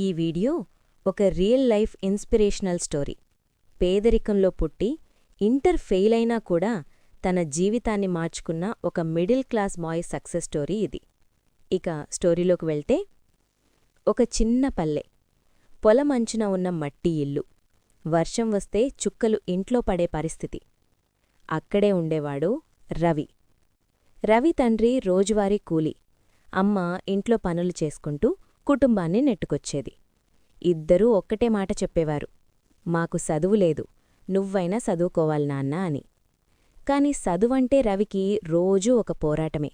ఈ వీడియో ఒక real life inspirational story. పేదరికంలో పుట్టి ఇంటర్ ఫెయిల్ అయినా కూడా తన జీవితాన్ని మార్చుకున్న ఒక middle class boy success story ఇది. ఇక స్టోరీలోకి వెళ్తే ఒక చిన్న పల్లె పొలమంచున ఉన్న మట్టి ఇల్లు వర్షం వస్తే చుక్కలు ఇంట్లో పడే పరిస్థితి. అక్కడే ఉండేవాడు రవి. రవి తండ్రి రోజువారీ కూలి అమ్మ ఇంట్లో పనులు చేసుకుంటూ కుటుంబాన్ని నెట్టుకొచ్చేది. ఇద్దరూ ఒక్కటే మాట చెప్పేవారు. మాకు చదువు లేదు నువ్వైనా చదువుకోవాలి నాన్న అని. కాని చదువంటే రవికి రోజూ ఒక పోరాటమే.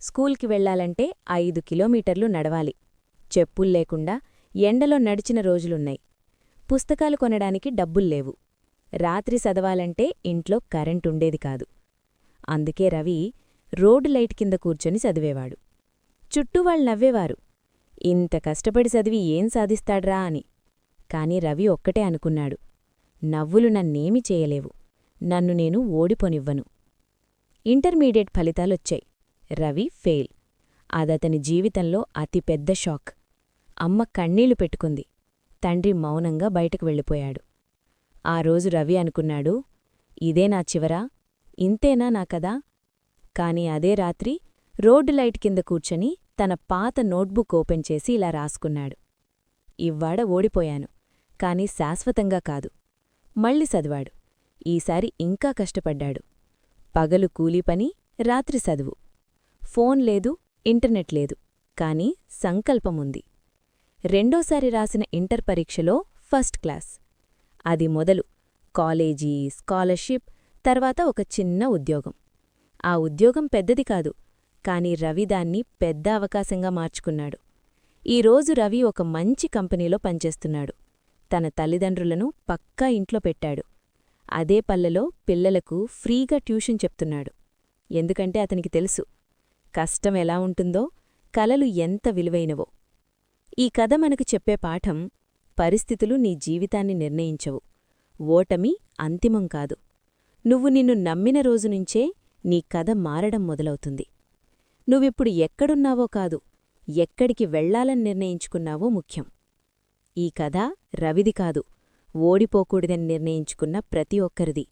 స్కూల్కి వెళ్ళాలంటే ఐదు కిలోమీటర్లు నడవాలి. చెప్పుల్లేకుండా ఎండలో నడిచిన రోజులున్నాయి. పుస్తకాలు కొనడానికి డబ్బుల్లేవు రాత్రి చదవాలంటే ఇంట్లో కరెంటుండేది కాదు. అందుకే రవి రోడ్డు లైట్ కింద కూర్చొని చదివేవాడు. చుట్టూ వాళ్ళు నవ్వేవారు. ఇంత కష్టపడి చదివి ఏం సాధిస్తాడ్రా అని. కాని రవి ఒక్కటే అనుకున్నాడు. నవ్వులు నన్నేమి చేయలేవు. నన్ను నేను ఓడిపోనివ్వను. ఇంటర్మీడియట్ ఫలితాలొచ్చాయి. రవి ఫెయిల్. అదతని జీవితంలో అతిపెద్ద షాక్. అమ్మ కన్నీళ్ళు పెట్టుకుంది. తండ్రి మౌనంగా బయటకు వెళ్ళిపోయాడు. ఆ రోజు రవి అనుకున్నాడు ఇదే నా చివరా ఇంతేనా నా కదా కాని అదే రాత్రి రోడ్డు లైట్ కింద కూర్చొని తన పాత నోట్బుక్ ఓపెన్ చేసి ఇలా రాసుకున్నాడు. ఇవ్వాడ ఓడిపోయాను కాని శాశ్వతంగా కాదు. మళ్ళీ చదివాడు ఈసారి ఇంకా కష్టపడ్డాడు. పగలు కూలీపని రాత్రి చదువు ఫోన్ లేదు ఇంటర్నెట్ లేదు కాని సంకల్పముంది. రెండోసారి రాసిన ఇంటర్ పరీక్షలో ఫస్ట్ క్లాస్. అది మొదలు కాలేజీ స్కాలర్షిప్ తర్వాత ఒక చిన్న ఉద్యోగం. ఆ ఉద్యోగం పెద్దది కాదు కాని రవి దాన్ని పెద్ద అవకాశంగా మార్చుకున్నాడు. ఈరోజు రవి ఒక మంచి కంపెనీలో పనిచేస్తున్నాడు. తన తల్లిదండ్రులను పక్కా ఇంట్లో పెట్టాడు. అదే పల్లెలో పిల్లలకు ఫ్రీగా ట్యూషన్ చెప్తున్నాడు. ఎందుకంటే అతనికి తెలుసు కష్టం ఎలా ఉంటుందో కలలు ఎంత విలువైనవో. ఈ కథ మనకు చెప్పే పాఠం పరిస్థితులు నీ జీవితాన్ని నిర్ణయించవు. ఓటమి అంతిమం కాదు. నువ్వు నిన్ను నమ్మిన రోజునుంచే నీ కథ మారడం మొదలవుతుంది. నువ్విప్పుడు ఎక్కడున్నావో కాదు ఎక్కడికి వెళ్ళాలని నిర్ణయించుకున్నావో ముఖ్యం. ఈ కథ రవిది కాదు ఓడిపోకూడదని నిర్ణయించుకున్న ప్రతి ఒక్కరిది.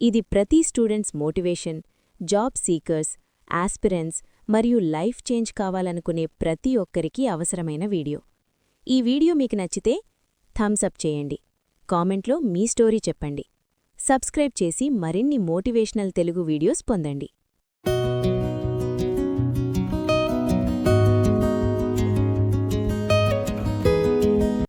ఇది ప్రతి students motivation job seekers aspirants మరియు లైఫ్ చేంజ్ కావాలనుకునే ప్రతి ఒక్కరికి అవసరమైన వీడియో. ఈ వీడియో మీకు నచ్చితే థమ్సప్ చేయండి. కామెంట్లో మీ స్టోరీ చెప్పండి. సబ్స్క్రైబ్ చేసి మరిన్ని మోటివేషనల్ తెలుగు వీడియోస్ పొందండి.